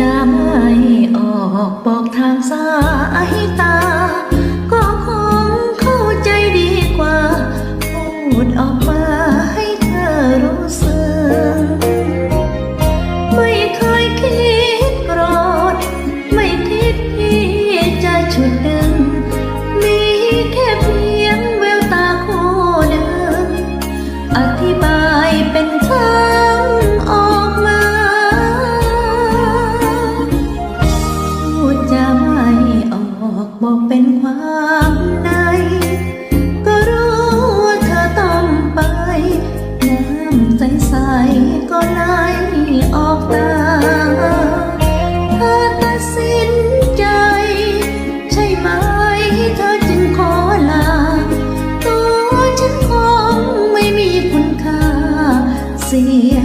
จะไม่ออกบอกทางสายตา ก็คงเข้าใจดีกว่า พูดออกมาให้เธอรู้สึก ไม่เคยคิดโกรธ ไม่คิดที่จะฉุด บอกเป็นความในก็รู้ว่าเธอต้องไป น้ำใสๆก็ไหลออกตาเธอตัดสินใจ ใช่ไหมเธอจึงขอลา ตัวฉันคงไม่มีคุณค่าเสีย